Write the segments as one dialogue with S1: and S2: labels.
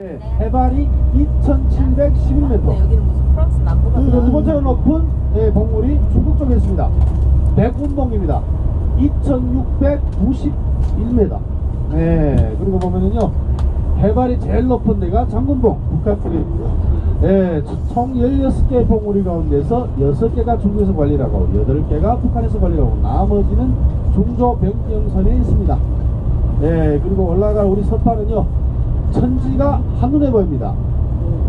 S1: 네, 해발이 2,711m.
S2: 여기는 무슨 프랑스 남부 같은
S1: 그리고 두 번째로 높은 예, 봉우리 중국 쪽에 있습니다. 백운봉입니다. 2,691m. 네, 그리고 보면은요, 해발이 제일 높은 데가 장군봉, 북한 쪽에 있고요. 예, 총 16개 봉우리 가운데서 6개가 중국에서 관리를 하고, 8개가 북한에서 관리를 하고, 나머지는 중조 병영선에 있습니다. 예, 그리고 올라갈 우리 서파는요, 천지가 한눈에 보입니다.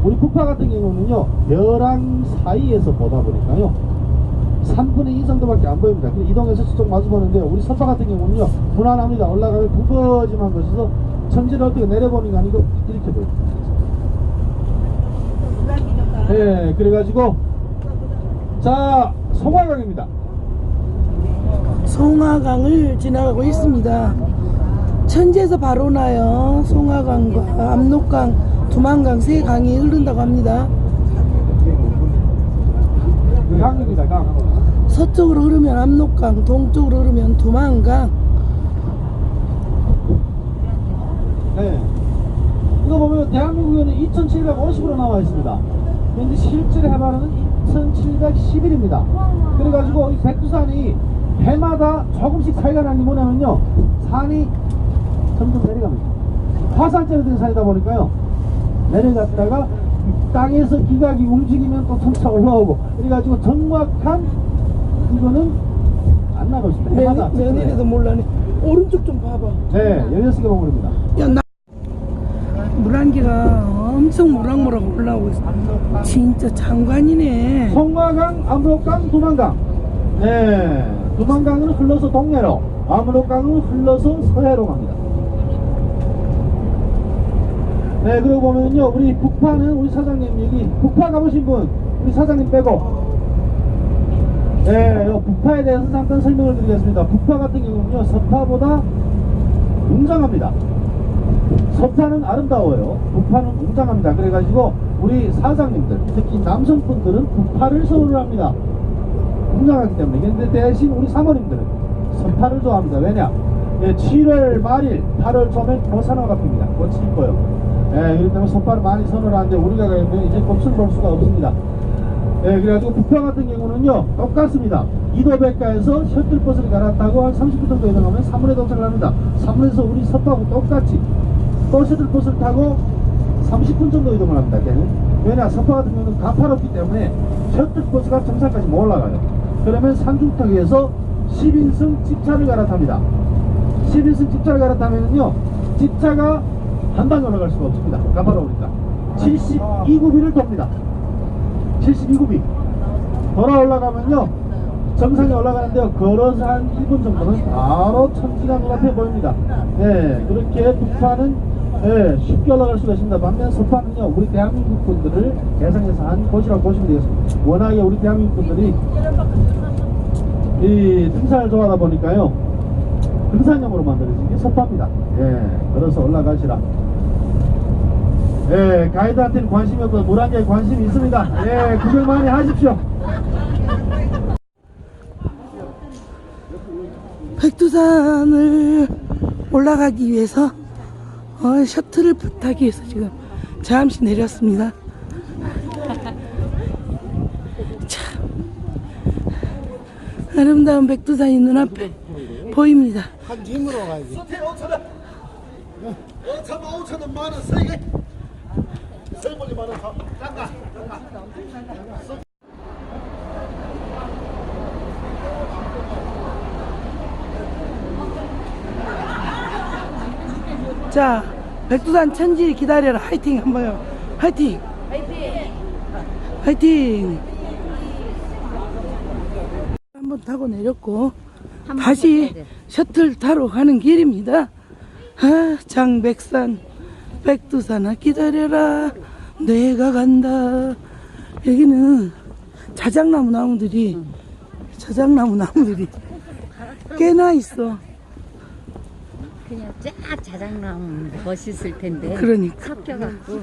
S1: 우리 북파 같은 경우는요, 벼랑 사이에서 보다 보니까요, 3분의 2 정도밖에 안 보입니다. 이동해서 저쪽 마주 보는데요, 우리 서파 같은 경우는요, 무난합니다. 올라가면 두거지만 것이서 천지를 어떻게 내려보는 게 아니고 이렇게 보입니다. 예, 그래가지고, 자, 송화강입니다.
S3: 송화강을 지나가고 있습니다. 천지에서 바로 나요. 송화강과 압록강, 두만강 세 강이 흐른다고 합니다. 서쪽으로 흐르면 압록강, 동쪽으로 흐르면 두만강.
S1: 네. 이거 보면 대한민국에는 2,750으로 나와 있습니다. 근데 실제 해발은 2,711입니다. 그래가지고 이 백두산이 해마다 조금씩 차이가 나는 게 뭐냐면요. 산이 점점 내려갑니다. 화산재로 된 산이다 보니까요. 내려갔다가 이 땅에서 기각이 움직이면 또 점차 올라오고 그래가지고 정확한 이거는 안 나가고 있습니다.
S3: 며느리도 몰라네. 오른쪽 좀 봐봐.
S1: 네, 16개 봉우리입니다.
S3: 야, 나 물안개가 엄청 모락모락 올라오고 있어. 진짜 장관이네.
S1: 송화강, 압록강, 두만강. 네. 두만강은 흘러서 동해로, 압록강은 흘러서 서해로 갑니다. 네, 그리고 보면요, 우리 북파는 우리 사장님 여기 북파 가보신 분, 우리 사장님 빼고. 네, 요 북파에 대해서 잠깐 설명을 드리겠습니다. 북파 같은 경우는요, 서파보다 웅장합니다. 서파는 아름다워요. 북파는 웅장합니다. 그래가지고 우리 사장님들, 특히 남성분들은 북파를 선호를 합니다. 웅장하기 때문에. 근데 대신 우리 사모님들은 서파를 좋아합니다. 왜냐? 예, 7월 말일, 8월 초면 보산화가 핍니다. 꽃이 이뻐요. 예, 그렇기 때문에 서파를 많이 선호를 하는데 우리가 가면 이제 꽃을 볼 수가 없습니다. 예, 그래가지고 북파 같은 경우는요, 똑같습니다. 이도백가에서 셔틀버스를 갈아타고 한 30분 정도 이동하면 사문에 도착을 합니다. 사문에서 우리 서파하고 똑같이 또 셔틀버스를 타고 30분 정도 이동을 합니다. 걔는. 왜냐, 서파 같은 경우는 가파롭기 때문에 셔틀버스가 정상까지 못 올라가요. 그러면 산중턱에서 10인승 집차를 갈아탑니다. 10인승 집차를 갈아타면은요, 집차가 한 방에 올라갈 수가 없습니다. 가파로우니까. 72구비를 돕니다. 72구비. 돌아 올라가면요, 정상에 올라가는데요, 걸어서 한 1분 정도는 바로 천지가 눈앞에 보입니다. 네, 그렇게 북파는 예, 쉽게 올라갈 수가 있습니다. 반면 서파는요, 우리 대한민국 분들을 대상에서 한 곳이라고 보시면 되겠습니다. 워낙에 우리 대한민국 분들이 이 등산을 좋아하다 보니까요, 등산용으로 만들어진 게 서파입니다. 예, 걸어서 올라가시라. 예, 가이드한테는 관심이 없고 물안개에 관심이 있습니다. 예, 구경 많이 하십시오.
S3: 백두산을 올라가기 위해서 어, 셔틀을 부탁이 해서 지금 잠시 내렸습니다. 참 아름다운 백두산이 눈앞에 보입니다.
S4: 한 팀으로 가야지. 5천 5천 원 만원 세 개.
S3: 자, 백두산 천지 기다려라. 화이팅 한번요. 화이팅. 화이팅. 한번 타고 내렸고 다시 셔틀 타러 가는 길입니다. 아, 장백산 백두산아 기다려라. 내가 간다. 여기는 자작나무 나무들이 자작나무 나무들이 꽤나 있어.
S2: 그냥 쫙 자작나무 멋있을 텐데.
S3: 그러니까.
S2: 섞여갖고.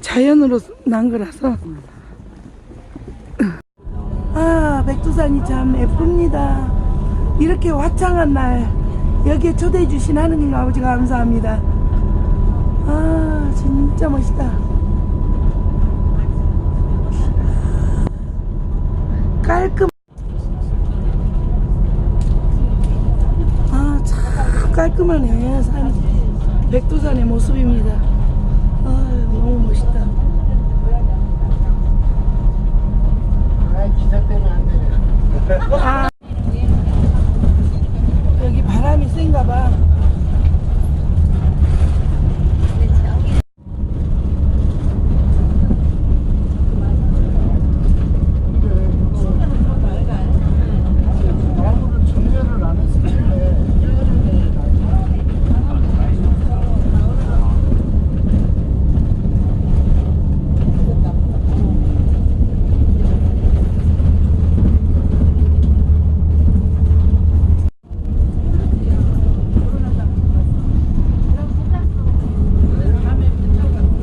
S3: 자연으로 난 거라서. 아 백두산이 참 예쁩니다. 이렇게 화창한 날 여기에 초대해 주신 하느님 아버지 감사합니다. 아 진짜 멋있다. 깔끔. 아, 참 깔끔하네. 산, 백두산의 모습입니다. 아, 너무 멋있다.
S4: 아 기사 때문에 안 되네.
S3: 아, 여기 바람이 센가 봐.
S4: 아무를 전제를 안 했을 텐데.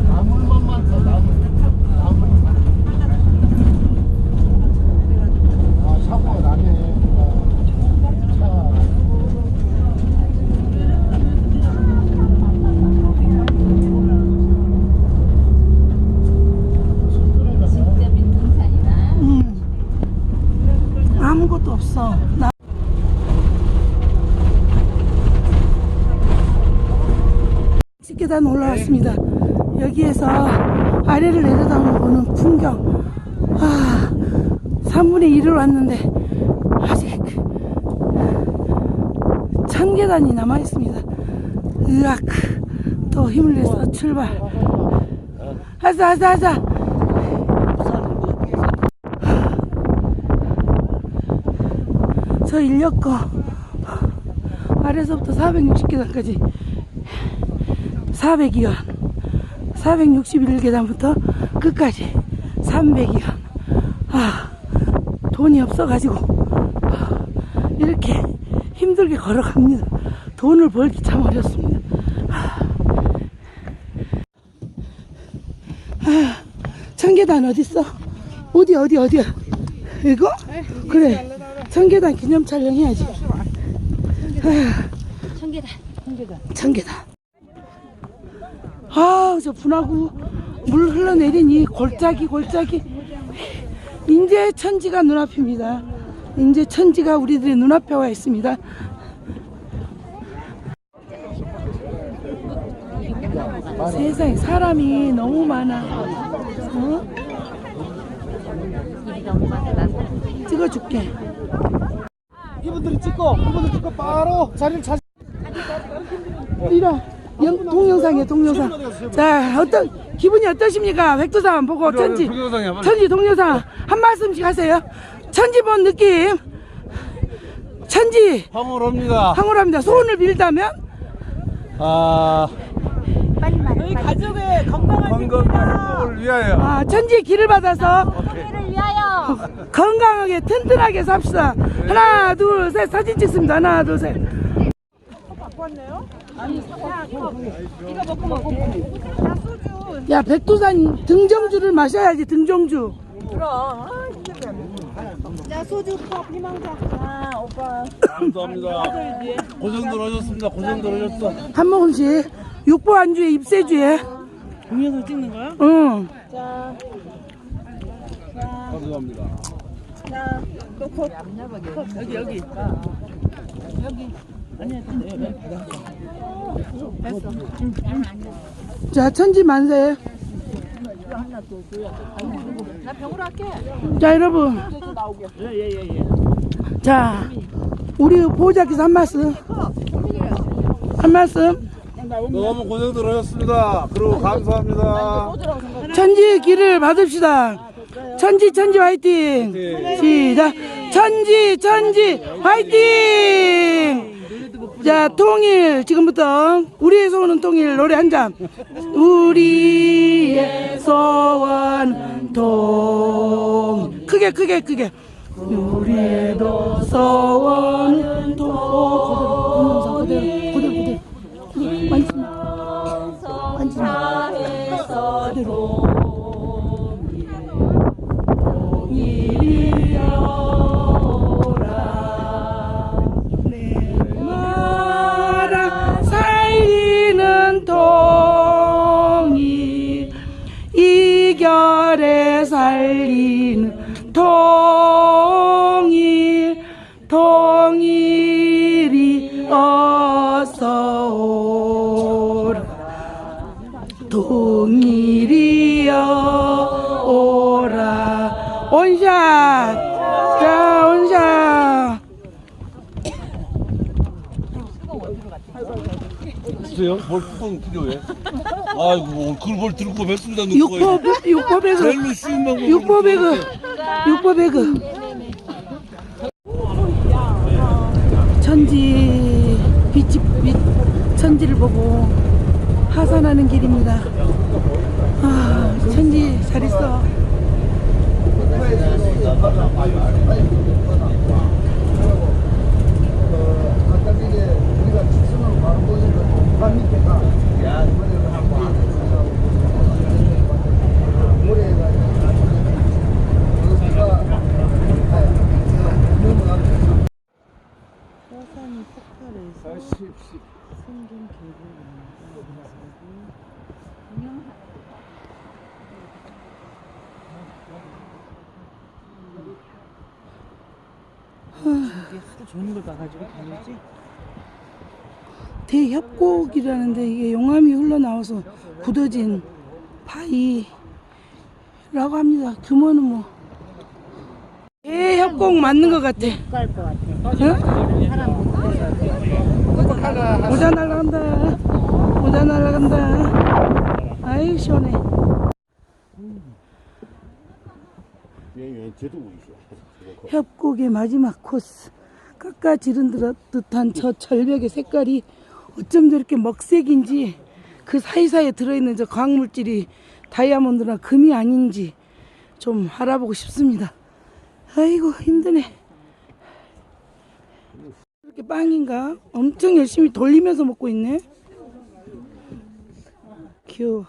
S4: 나물만 많다 나물 나물 아 사고가 나네 아, 차
S2: 진짜 민둥산이다.
S3: 음. 아무것도 없어. 나 계단 올라왔습니다. 여기에서 아래를 내려다보는 풍경. 아, 3분의 1을 왔는데 아직 천 계단이 남아 있습니다. 으악, 또 힘을 내서 출발. 하자, 하자, 하자. 저 인력거 아래서부터 460계단까지 400이원 461계단부터 끝까지 300이원 아 돈이 없어가지고. 아, 이렇게 힘들게 걸어갑니다. 돈을 벌기 참 어렵습니다. 아, 청계단 어딨어? 어디 어디 어디야? 이거? 그래. 청계단 기념 촬영 해야지.
S2: 청계단.
S3: 청계단 아 저 분하고 물 흘러내린 이 골짜기 골짜기. 인제 천지가 눈앞입니다. 인제 천지가 우리들의 눈앞에 와 있습니다. 세상에 사람이 너무 많아. 어? 찍어줄게.
S1: 이분들이 찍고 이분들 찍고 바로 자리를 찾.
S3: 이라 영, 동영상이야 동영상. 자 어떤 기분이 어떠십니까? 백두산 보고 천지 천지 동영상 한 말씀씩 하세요. 천지 본 느낌. 천지.
S1: 황홀합니다.
S3: 황홀합니다. 소원을 빌다면?
S1: 아
S2: 저희 가족의
S1: 건강 행복을 위하여.
S3: 아 천지의 길을 받아서
S2: 건강을 위하여.
S3: 건강하게 튼튼하게 삽시다. 하나 둘 셋. 사진 찍습니다. 하나 둘셋 야 백두산 등정주를 마셔야지 등정주.
S1: 감사합니다. 고생들 하셨습니다. 고생들 하셨어.
S3: 한 모금씩. 육보 안주에 입세주에.
S5: 동영상 찍는 거야?
S3: 응.
S1: 감사합니다.
S5: 여기 여기
S3: 자, 천지 만세. 자, 여러분. 자, 우리 보호자께서 한 말씀. 한 말씀.
S1: 너무 고생들 하셨습니다. 그리고 감사합니다.
S3: 천지의 길을 받읍시다. 천지, 천지 화이팅! 시작! 천지, 천지 화이팅! 자, 통일, 지금부터 우리의 소원은 통일 노래 한 잔. 우리의 소원은 통. 크게, 크게, 크게. 도 소원은 통.
S6: 글쎄요? 뭘 뚜껑 필요해? 아이고 뭐 그걸 뭘 들고 뱉습니다 놓고
S3: 육보 육보 배그
S6: 제일로 쉬운 방법
S3: 육보 배그 천지 빛이 빛 천지를 보고 하산하는 길입니다. 아 천지 잘 있어.
S4: 우리가 직선으로 거 북한
S5: 서산이 폭발해서 생긴 계곡입니다. 이게 하도 좋은 걸 봐가지고 다르지?
S3: 대협곡이라는데 이게 용암이 흘러나와서 굳어진 바위라고 합니다. 규모는 뭐 대협곡 맞는 것 같아. 응? 모자 날라간다. 모자 날라간다. 아이 시원해. 협곡의 마지막 코스. 깎아 지른 듯한 저 절벽의 색깔이 어쩜 저렇게 먹색인지 그 사이사이에 들어있는 저 광물질이 다이아몬드나 금이 아닌지 좀 알아보고 싶습니다. 아이고 힘드네. 이렇게 빵인가? 엄청 열심히 돌리면서 먹고 있네. 귀여워.